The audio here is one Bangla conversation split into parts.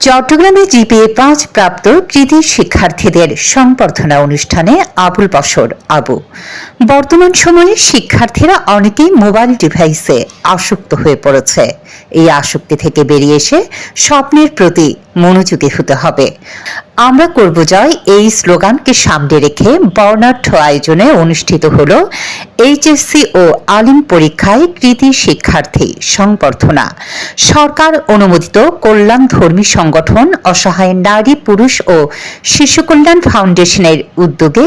চট্টগ্রামে জিপিএ পাঁচ প্রাপ্ত কৃতি শিক্ষার্থীদের সংবর্ধনা অনুষ্ঠানে আবুল বসর আবু। বর্তমান সময়ে শিক্ষার্থীরা অনেকেই মোবাইল ডিভাইসে আসক্ত হয়ে পড়েছে। এই আসক্তি থেকে বেরিয়ে এসে স্বপ্নের প্রতি মনোযোগী হতে হবে। আমরা করব জয় এই স্লোগানকে সামনে রেখে বর্ণাঢ্য আয়োজনে অনুষ্ঠিত হল এইচএসসি ও আলিম পরীক্ষায় কৃতি শিক্ষার্থী সংবর্ধনা। সরকার অনুমোদিত কল্যাণ ধর্মী সংগঠন, অসহায় নারী, পুরুষ ও শিশু কল্যাণ ফাউন্ডেশনের উদ্যোগে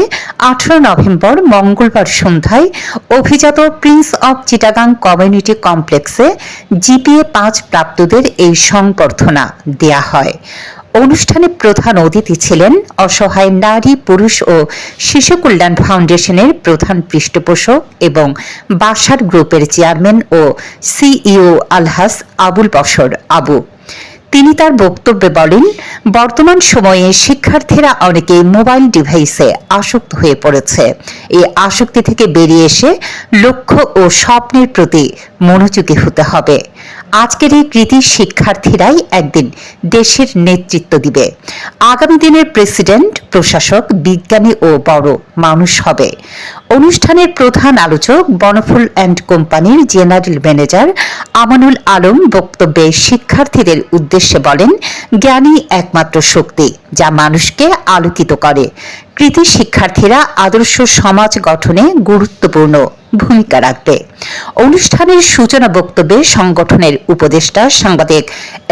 আঠারো নভেম্বর মঙ্গলবার সন্ধ্যায় অভিজাত প্রিন্স অব চিটাগাং কমিউনিটি কমপ্লেক্সে জিপিএ পাঁচ প্রাপ্তদের এই সংবর্ধনা দেয়া হয়। অনুষ্ঠানে প্রধান অতিথি ছিলেন অসহায় নারী, পুরুষ ও শিশু কল্যাণ ফাউন্ডেশনের প্রধান পৃষ্ঠপোষক এবং বাসার গ্রুপের চেয়ারম্যান ও সিইও আলহাস আবুল বসর আবু। তিনি তার বক্তব্যে বলেন, বর্তমান সময়ে শিক্ষার্থীরা অনেকে মোবাইল ডিভাইসে আসক্ত হয়ে পড়েছে। এই আসক্তি থেকে বেরিয়ে এসে লক্ষ্য ও স্বপ্নের প্রতি মনোযোগী হতে হবে। আজকের এই কৃতি শিক্ষার্থীরাই একদিন দেশের নেতৃত্ব দিবে। আগামী দিনের প্রেসিডেন্ট, প্রশাসক, বিজ্ঞানী ও বড় মানুষ হবে। অনুষ্ঠানের প্রধান আলোচক বনফুল অ্যান্ড কোম্পানির জেনারেল ম্যানেজার আমানুল আলম বক্তব্যে শিক্ষার্থীদের উদ্দেশ্যে বলেন, জ্ঞানই একমাত্র শক্তি যা মানুষকে আলোকিত করে। কৃতি শিক্ষার্থীরা আদর্শ সমাজ গঠনে গুরুত্বপূর্ণ। ভূমিকা রাখবে। অনুষ্ঠানের সূচনা বক্তব্যে সংগঠনের উপদেষ্টা সাংবাদিক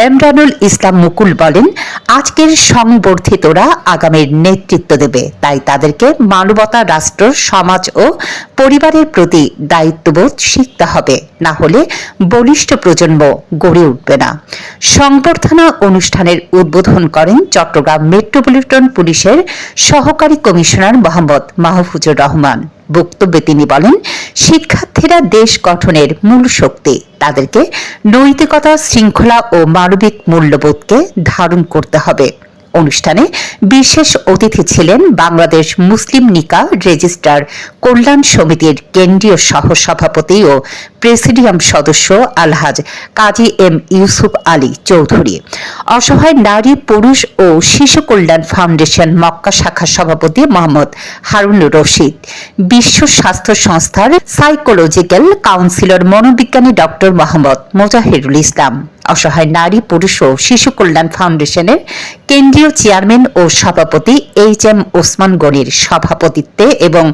এমরানুল ইসলাম মুকুল বলেন, আজকের সংবর্ধিতরা আগামীর নেতৃত্ব দেবে, তাই তাদেরকে মানবতা, রাষ্ট্র, সমাজ ও পরিবারের প্রতি দায়িত্ববোধ শিখতে হবে, না হলে বলিষ্ঠ প্রজন্ম গড়ে উঠবে না। সংবর্ধনা অনুষ্ঠানের উদ্বোধন করেন চট্টগ্রাম মেট্রোপলিটন পুলিশের সহকারী কমিশনার মোহাম্মদ মাহফুজুর রহমান। বক্তব্যে তিনি বলেন, শিক্ষার্থীরা দেশ গঠনের মূল শক্তি। তাদেরকে নৈতিকতা, শৃঙ্খলা ও মানবিক মূল্যবোধকে ধারণ করতে হবে। অনুষ্ঠানে বিশেষ অতিথি ছিলেন বাংলাদেশ মুসলিম নিকা রেজিস্ট্রার কল্যাণ সমিতির কেন্দ্রীয় সহসভাপতি ও প্রেসিডিয়াম সদস্য আলহাজ কাজী এম ইউসুফ আলী চৌধুরী। অসহায় নারী, পুরুষ ও শিশু কল্যাণ ফাউন্ডেশন মক্কা শাখা সভাপতি মোহাম্মদ হারুন রশিদ। বিশ্ব স্বাস্থ্য সংস্থার সাইকোলজিক্যাল কাউন্সিলর, মনোবিজ্ঞানী ডক্টর মোহাম্মদ মোজাহিরুল ইসলাম। অসহায় নারী, পুরুষ ও শিশু কল্যাণ ফাউন্ডেশনের কেন্দ্রীয় চেয়ারম্যান ও সভাপতি এইচ এম ওসমান গনির সভাপতিত্বে এবং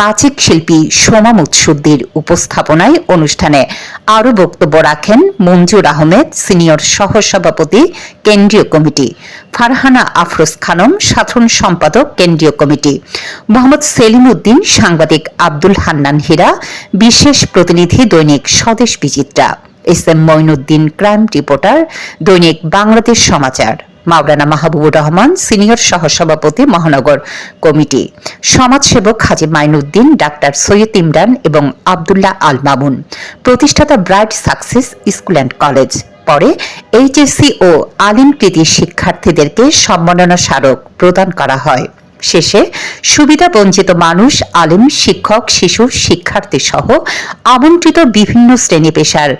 বাচিক শিল্পী সোমা মুৎসুদ্দির উপস্থাপনায় অনুষ্ঠানে আরও বক্তব্য রাখেন মঞ্জুর আহমেদ, সিনিয়র সহসভাপতি, কেন্দ্রীয় কমিটি। ফারহানা আফরোজ খানম, সাধারণ সম্পাদক, কেন্দ্রীয় কমিটি। মোহাম্মদ সেলিম উদ্দিন সাংবাদিক আব্দুল হান্নান হীরা, বিশেষ প্রতিনিধি দৈনিক Swadesh Bichitra. S M Moinuddin crime reporter, দৈনিক বাংলাদেশ সমাচার। মাওলানা মাহবুবুর রহমান, সিনিয়র সহসভাপতি, মহানগর কমিটি। সমাজসেবক হাজি মাইনুদ্দিন, ডাক্তার সৈয়দ ইমরান এবং আবদুল্লাহ আল মামুন। প্রতিষ্ঠাতা Bright Success School and College. পরে এইচএসসি ও আলিম কৃতি শিক্ষার্থীদেরকে সম্মাননা স্মারক প্রদান করা হয়। শেষে সুবিধা বঞ্চিত মানুষ, আলিম, শিক্ষক, শিশু শিক্ষার্থী সহ আমন্ত্রিত বিভিন্ন শ্রেণি পেশার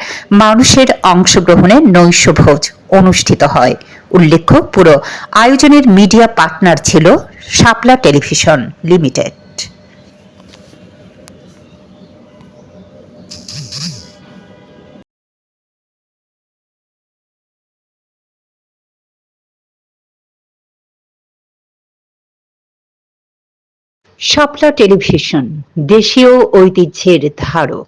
মানুষের অংশগ্রহণে নৈশভোজ অনুষ্ঠিত হয়। উল্লেখ্য পুরো আয়োজনের মিডিয়া পার্টনার ছিল Shapla Television Limited. Shapla Television দেশীয় ঐতিহ্যের ধারক।